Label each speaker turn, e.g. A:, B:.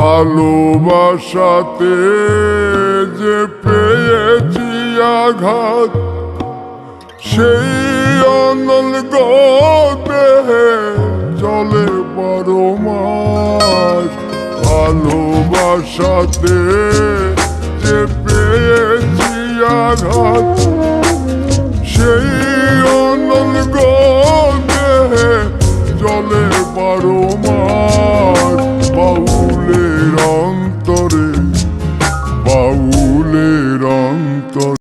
A: ভালোবাসাতে যে পেয়েছি আঘাত, সেই অনল দেহে চলে বারো মাস ভালোবাসাতে যে পেয়েছি আঘাত, সেই অনল দেহে চলে বারো মাস go